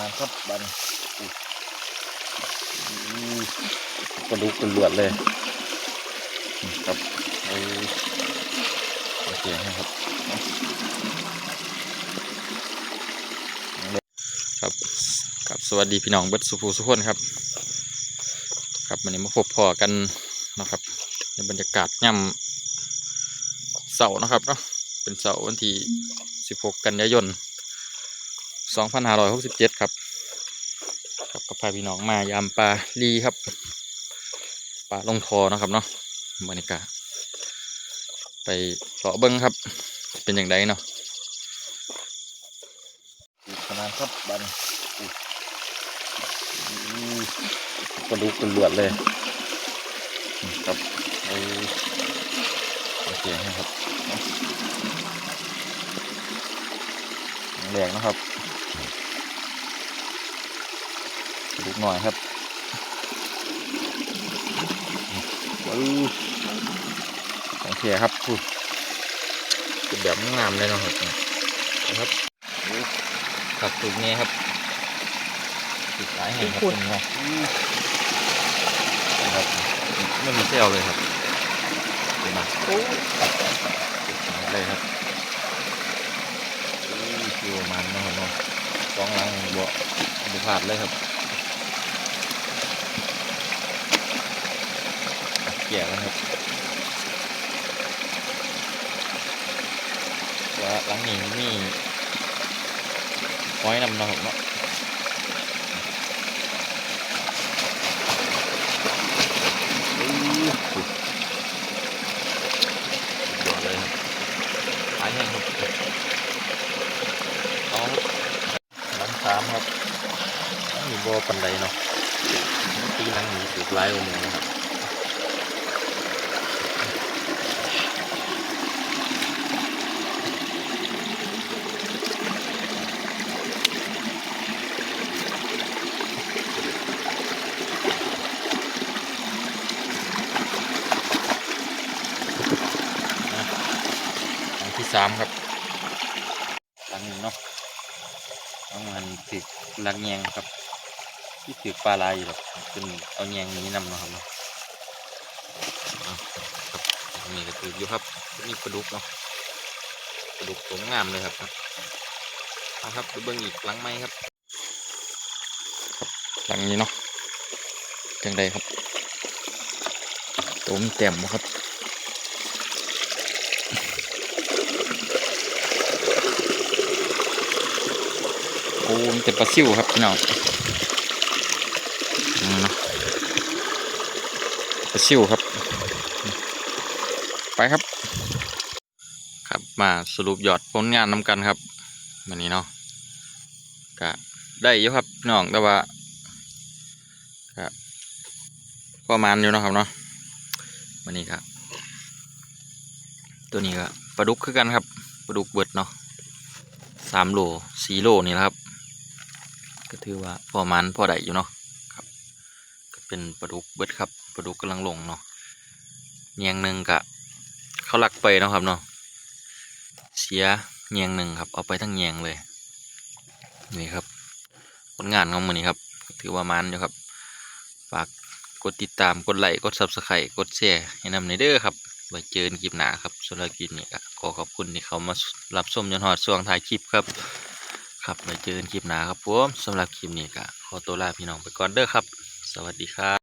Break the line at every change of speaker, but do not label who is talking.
มาครับบันกระดูกกระเลือดเลยครับเอาโอเคนะครับ
ครับครับสวัสดีพี่น้องเบิดสุภูสุขนครับ ครับวันนี้มาพบพอกันนะครับในบรรยากาศย่ำเสาร์นะครับเนาะเป็นเสาร์วันที่ 16 กันยายน 2567ครับครับก็พาพี่น้องมายามปลาลีครับปลาลงทอนะครับเนาะบรรยากาศไปเลาะเบิ้งครับ เป็นอย่างไรเนาะ
อีกประมาณครับบันกระดูกกระเลือดเลยครับโอเคนะครับแรงนะครับ ลูกหน่อยครับว้าวโอเคครับพูดเป็นแบบงามเลยเนาะครับนะครับ
ครับถูกนี้ครับ
ติดสายแห่งครับคุณนะครับไม่มีเซลเลยครับเห็นไหมเลยครับอู้คือประมันนะครับสองหลังบ่บ่พลาดเลยครับ เกี่ยวกันครับว่าหลังนี้มีห้อยนำนาะครับเนาะสุดยอดเลยครับหายแห้งครับเอาหลังสามครับนั่งอยู่บ่อปันไดเนาะตีนังอยู่ถูกไล่โอโมนะครับ ที่สามครับหลังนึ่งเนาะเอามันถือลักแยงครับ ที่ถือปลาลายอยู่หรอกเป็นเอาแยงนี้นำนะครับเนาะเอาครับนี่ก็คืออยู่ครับนี่ปลาดุกเนาะปลาดุกตัวงามเลยครับเอาครับดูเบิ้งอีกหลังไม้ครับ หลังนี้เนาะจังใดครับตัวมันเต็มครับ โอ้มันเป็นปลาซิวครับพี่น้องปลาซิวครับ ไปครับ ครับมาสรุปยอดผลงานน้ำกันครับวันนี้เนาะก็ได้อยู่ครับน้องแต่ว่าก็ประมาณอยู่เนาะครับเนาะวันนี้ครับตัวนี้ก็ปลาดุกคือกันครับปลาดุกเบิดเนาะสามโลสี่โลนี่แหละครับ ก็ถือว่าพอมันพอได้อยู่เนาะครับ ก็เป็นปลาดุกเบิดครับปลาดุกกำลังลงเนาะเนียงหนึ่งกะเขาลักไปเนาะครับเนาะเสียเนียงหนึ่งครับ เอาไปทั้งเนียงเลยนี่ครับผลงานของมันนี้ครับ ถือว่ามันอยู่ครับฝากกดติดตามกดไลค์กดซับสไครต์กดแชร์ให้นำในเด้อครับไว้เจอกันคลิปหน้าครับสำหรับคลิปนี้ขอขอบคุณที่เขามารับชมจนหอดช่วงท้ายคลิปครับ ครับไว้เจอกันคลิปหน้าครับผมสำหรับคลิปนี้ก็ขอตัวลาพี่น้องไปก่อนเด้อครับ สวัสดีครับ